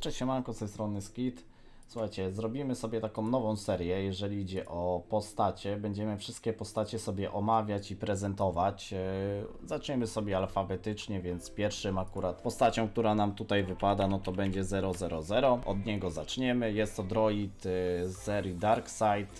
Cześć, siemanko, z tej strony Skit. Słuchajcie, zrobimy sobie taką nową serię, jeżeli idzie o postacie. Będziemy wszystkie postacie sobie omawiać i prezentować. E, Zaczniemy sobie alfabetycznie, więc pierwszym akurat postacią, która nam tutaj wypada, no to będzie 000. Od niego zaczniemy. Jest to droid e, z serii Darkseid.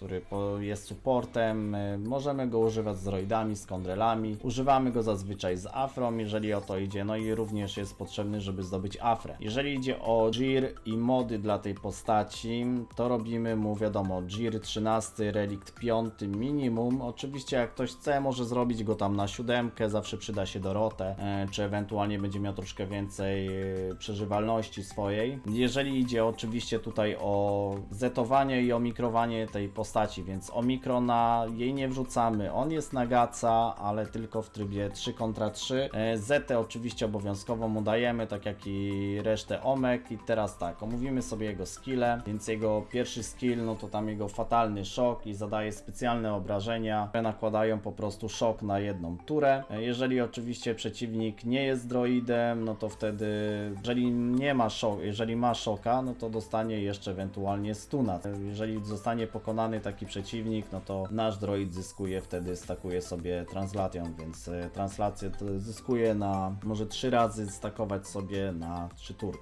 Który jest supportem. y, Możemy go używać z droidami, z kondrelami. Używamy go zazwyczaj z afrą, jeżeli o to idzie. No i również jest potrzebny, żeby zdobyć afrę. Jeżeli idzie o Jir i mody dla tej postaci, to robimy mu wiadomo Jir 13, relikt 5 minimum. Oczywiście jak ktoś chce, może zrobić go tam na siódemkę, zawsze przyda się Dorotę, e, czy ewentualnie będzie miał troszkę więcej e, przeżywalności swojej. Jeżeli idzie oczywiście tutaj o zetowanie i omikrowanie tej postaci, więc omikrona jej nie wrzucamy. On jest na gaca, ale tylko w trybie 3 kontra 3. E, Zetę oczywiście obowiązkowo mu dajemy, tak jak i resztę omek. I teraz tak, omówimy sobie jego skille, więc jego pierwszy skill, no to tam jego fatalny szok i zadaje specjalne obrażenia, które nakładają po prostu szok na jedną turę. E, Jeżeli oczywiście przeciwnik nie jest droidem, no to wtedy, jeżeli nie ma szok, jeżeli ma szoka, no to dostanie jeszcze ewentualnie stuna. E, Jeżeli zostanie pokonany taki przeciwnik, no to nasz droid zyskuje wtedy, stakuje sobie translation, więc e, translację zyskuje na, może trzy razy stakować sobie na trzy tury.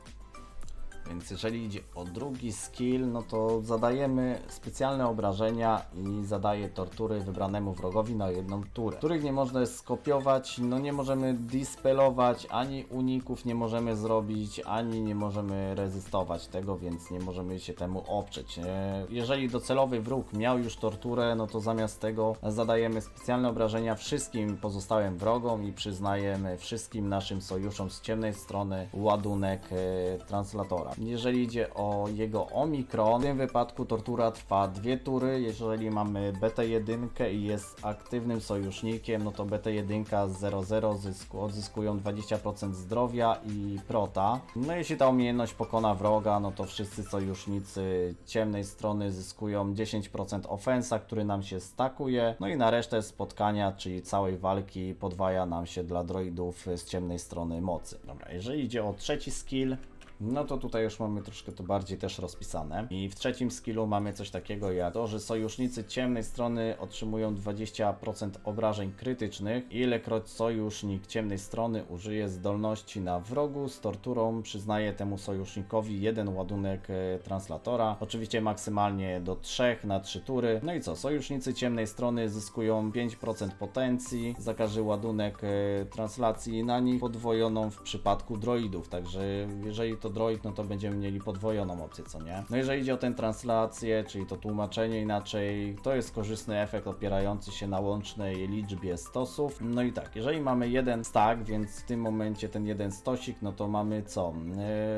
Więc jeżeli idzie o drugi skill, no to zadajemy specjalne obrażenia i zadaje tortury wybranemu wrogowi na jedną turę, których nie można skopiować, no nie możemy dispelować, ani uników nie możemy zrobić, ani nie możemy rezystować tego, więc nie możemy się temu oprzeć. E, Jeżeli docelowy wróg miał już torturę, no to zamiast tego zadajemy specjalne obrażenia wszystkim pozostałym wrogom i przyznajemy wszystkim naszym sojuszom z ciemnej strony ładunek e, translatora. Jeżeli idzie o jego Omikron, w tym wypadku tortura trwa dwie tury. Jeżeli mamy BT1 i jest aktywnym sojusznikiem, no to BT1 z 00 zysku, odzyskują 20% zdrowia i prota. No jeśli ta umiejętność pokona wroga, no to wszyscy sojusznicy ciemnej strony zyskują 10% ofensa, który nam się stakuje. No i na resztę spotkania, czyli całej walki podwaja nam się dla droidów z ciemnej strony mocy. Dobra, jeżeli idzie o trzeci skill, no to tutaj już mamy troszkę to bardziej też rozpisane. I w trzecim skillu mamy coś takiego jak to, że sojusznicy ciemnej strony otrzymują 20% obrażeń krytycznych. Ilekroć sojusznik ciemnej strony użyje zdolności na wrogu z torturą, przyznaje temu sojusznikowi jeden ładunek e, translatora. Oczywiście maksymalnie do 3 na 3 tury. No i co? Sojusznicy ciemnej strony zyskują 5% potencji za każdy ładunek e, translacji na nich podwojoną w przypadku droidów. Także jeżeli to droid, no to będziemy mieli podwojoną opcję, co nie? No jeżeli idzie o tę translację, czyli to tłumaczenie inaczej, to jest korzystny efekt opierający się na łącznej liczbie stosów. No i tak, jeżeli mamy jeden stack, więc w tym momencie ten jeden stosik, no to mamy co?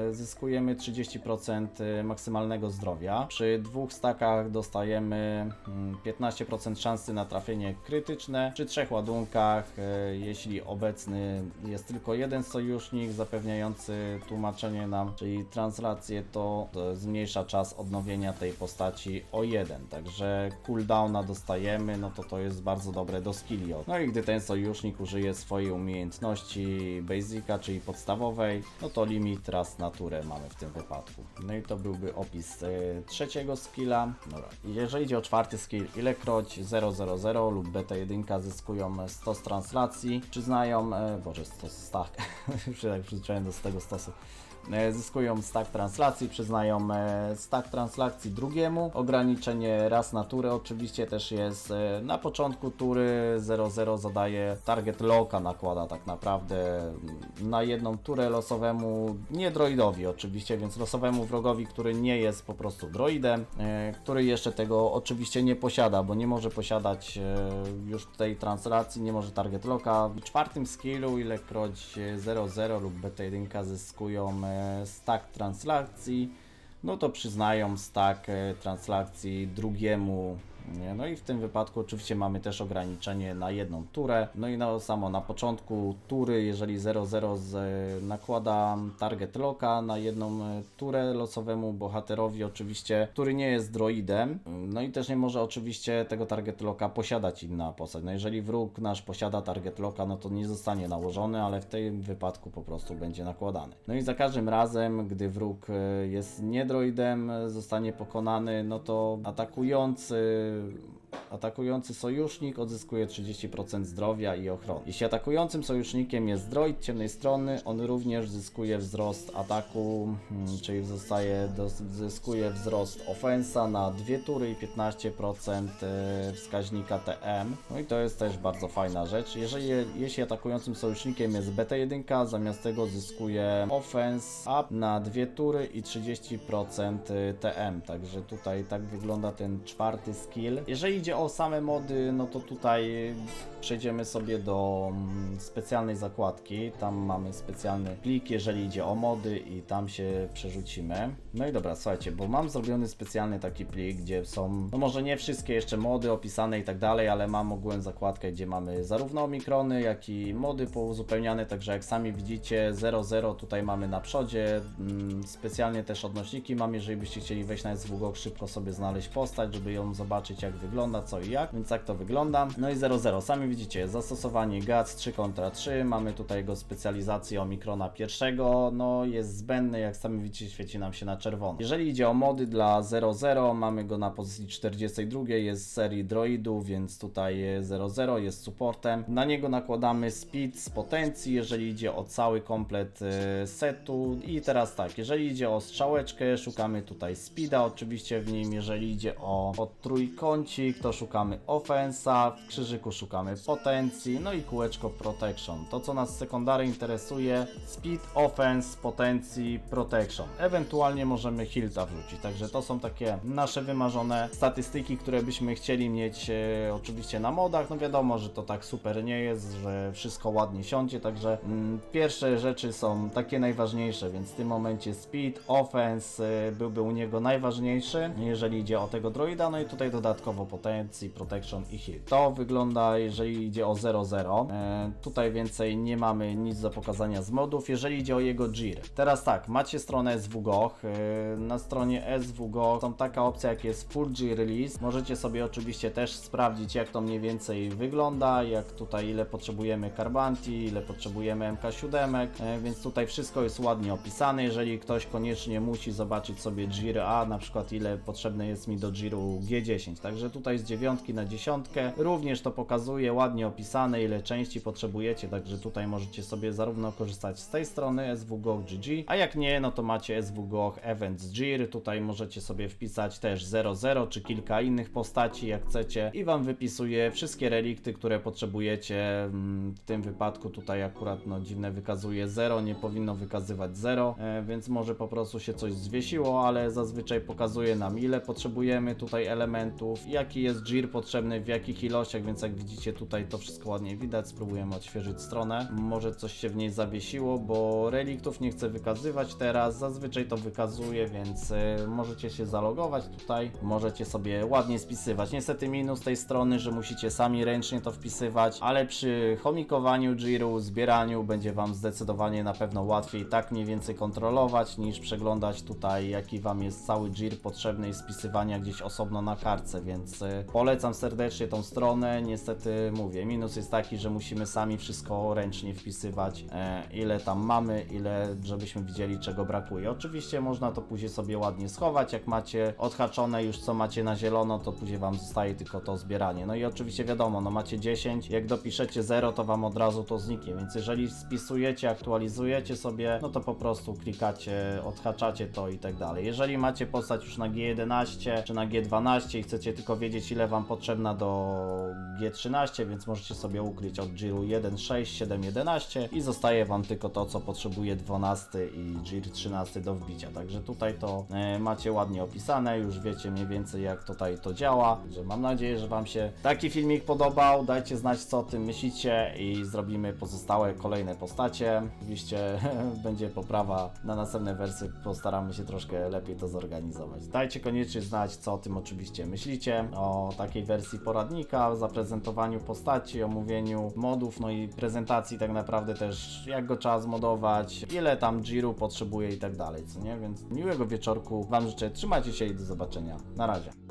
Yy, zyskujemy 30% maksymalnego zdrowia. Przy dwóch stackach dostajemy mm, 15% szansy na trafienie krytyczne. Przy trzech ładunkach, e, jeśli obecny jest tylko jeden sojusznik zapewniający tłumaczenie nam, czyli translację, to, zmniejsza czas odnowienia tej postaci o jeden. Także cooldowna dostajemy, no to to jest bardzo dobre do skilli. No i gdy ten sojusznik użyje swojej umiejętności basica, czyli podstawowej, no to limit raz na turę mamy w tym wypadku. No i to byłby opis e, trzeciego skilla. Dobra. I Jeżeli idzie o czwarty skill, ilekroć 000 lub BT1 zyskują 100 z translacji, przyznają, e, boże, 100 stack, już się tak przyzwyczaiłem do tego stosu. E, Zyskują stack translacji, przyznają e, stack translacji drugiemu. Ograniczenie raz na turę oczywiście też jest. e, Na początku tury 00 zadaje target locka, nakłada tak naprawdę mm, na jedną turę losowemu, nie droidowi oczywiście, więc losowemu wrogowi, który nie jest po prostu droidem, który jeszcze tego oczywiście nie posiada, bo nie może posiadać już tej translacji, nie może target locka. W czwartym skillu, ilekroć e, 00 lub BT1 zyskują e, stack translacji, no to przyznają stack e, translacji drugiemu? No i w tym wypadku oczywiście mamy też ograniczenie na jedną turę. No i na, samo na początku tury, jeżeli 0-0 z, nakłada target locka na jedną e, turę losowemu bohaterowi oczywiście, który nie jest droidem. No i też nie może oczywiście tego target locka posiadać inna postać. No jeżeli wróg nasz posiada target locka, no to nie zostanie nałożony, ale w tym wypadku po prostu będzie nakładany. No i za każdym razem, gdy wróg e, jest nie droidem, e, zostanie pokonany, no to atakujący uh, Atakujący sojusznik odzyskuje 30% zdrowia i ochrony. Jeśli atakującym sojusznikiem jest droid ciemnej strony, on również zyskuje wzrost ataku, hmm, czyli zostaje, zyskuje wzrost ofensa na dwie tury i 15% e, wskaźnika TM. No i to jest też bardzo fajna rzecz. Jeżeli, jeśli atakującym sojusznikiem jest BT1, zamiast tego zyskuje offense up na dwie tury i 30% TM. Także tutaj tak wygląda ten czwarty skill. Jeżeli idzie o same mody, no to tutaj przejdziemy sobie do mm, specjalnej zakładki. Tam mamy specjalny plik, jeżeli idzie o mody i tam się przerzucimy. No i dobra, słuchajcie, bo mam zrobiony specjalny taki plik, gdzie są, no może nie wszystkie jeszcze mody opisane i tak dalej, ale mam ogółem zakładkę, gdzie mamy zarówno mikrony, jak i mody pouzupełniane, także jak sami widzicie 00 tutaj mamy na przodzie, mm, specjalnie też odnośniki mam, jeżeli byście chcieli wejść na SWGOG, szybko sobie znaleźć postać, żeby ją zobaczyć jak wygląda, co i jak, więc tak to wygląda. No i 00, sami widzicie, zastosowanie GAC 3 kontra 3, mamy tutaj jego specjalizację Omikrona pierwszego, no jest zbędny, jak sami widzicie świeci nam się na czerwono. Jeżeli idzie o mody dla 00, mamy go na pozycji 42, jest z serii droidów, więc tutaj 00 jest supportem. Na niego nakładamy speed z potencji, jeżeli idzie o cały komplet e, setu i teraz tak, jeżeli idzie o strzałeczkę, szukamy tutaj speeda oczywiście w nim, jeżeli idzie o, o trójkącik, to szukamy offensa, w krzyżyku szukamy potencji, no i kółeczko protection. To co nas sekundary interesuje, speed, offense, potencji, protection. Ewentualnie możemy hilta wrzucić, także to są takie nasze wymarzone statystyki, które byśmy chcieli mieć e, oczywiście na modach. No wiadomo, że to tak super nie jest, że wszystko ładnie siądzie, także mm, pierwsze rzeczy są takie najważniejsze, więc w tym momencie speed, offense e, byłby u niego najważniejszy, jeżeli idzie o tego droida, no i tutaj dodatkowo potencji, protection i heal. To wygląda, jeżeli idzie o 0-0. E, tutaj więcej nie mamy nic do pokazania z modów, jeżeli idzie o jego GIR. Teraz tak, macie stronę SWGOH. E, na stronie SWGOH są taka opcja jak jest Full G Release. Możecie sobie oczywiście też sprawdzić jak to mniej więcej wygląda, jak tutaj ile potrzebujemy Carbanti, ile potrzebujemy MK7, e, więc tutaj wszystko jest ładnie opisane. Jeżeli ktoś koniecznie musi zobaczyć sobie GIR A, na przykład ile potrzebne jest mi do GIRu G10. Także tutaj z dziewiątki na dziesiątkę. Również to pokazuje ładnie opisane ile części potrzebujecie, także tutaj możecie sobie zarówno korzystać z tej strony SWGOH GG, a jak nie, no to macie SWGOH Events GIR, tutaj możecie sobie wpisać też 00 czy kilka innych postaci jak chcecie. I wam wypisuje wszystkie relikty, które potrzebujecie. Mm, W tym wypadku tutaj akurat no dziwne wykazuje 0, nie powinno wykazywać 0, e, więc może po prostu się coś zwiesiło, ale zazwyczaj pokazuje nam ile potrzebujemy tutaj elementów, jaki jest GIR potrzebny, w jakich ilościach, więc jak widzicie tutaj to wszystko ładnie widać. Spróbujemy odświeżyć stronę. Może coś się w niej zawiesiło, bo reliktów nie chcę wykazywać teraz. Zazwyczaj to wykazuje, więc y, możecie się zalogować tutaj. Możecie sobie ładnie spisywać. Niestety minus tej strony, że musicie sami ręcznie to wpisywać, ale przy chomikowaniu GIR-u, zbieraniu będzie Wam zdecydowanie na pewno łatwiej tak mniej więcej kontrolować, niż przeglądać tutaj jaki Wam jest cały GIR potrzebny i spisywania gdzieś osobno na kartce, więc y, polecam serdecznie tą stronę. Niestety mówię, minus jest taki, że musimy sami wszystko ręcznie wpisywać, e, ile tam mamy, ile żebyśmy widzieli czego brakuje. Oczywiście można to później sobie ładnie schować, jak macie odhaczone już co macie na zielono, to później Wam zostaje tylko to zbieranie. No i oczywiście wiadomo, no macie 10, jak dopiszecie 0, to Wam od razu to zniknie, więc jeżeli spisujecie, aktualizujecie sobie, no to po prostu klikacie, odhaczacie to i tak dalej. Jeżeli macie postać już na G11 czy na G12 i chcecie tylko wiedzieć ile Wam potrzebna do G13, więc możecie sobie ukryć od Giru 1, 6, 7, 11 i zostaje Wam tylko to, co potrzebuje 12 i Gir 13 do wbicia. Także tutaj to e, macie ładnie opisane, już wiecie mniej więcej jak tutaj to działa. Że mam nadzieję, że Wam się taki filmik podobał. Dajcie znać, co o tym myślicie i zrobimy pozostałe kolejne postacie. Oczywiście będzie poprawa na następne wersje, postaramy się troszkę lepiej to zorganizować. Dajcie koniecznie znać, co o tym oczywiście myślicie. O o takiej wersji poradnika, zaprezentowaniu postaci, omówieniu modów, no i prezentacji tak naprawdę też jak go trzeba zmodować, ile tam Jiru potrzebuje i tak dalej, co nie? Więc miłego wieczorku Wam życzę, trzymajcie się i do zobaczenia. Na razie.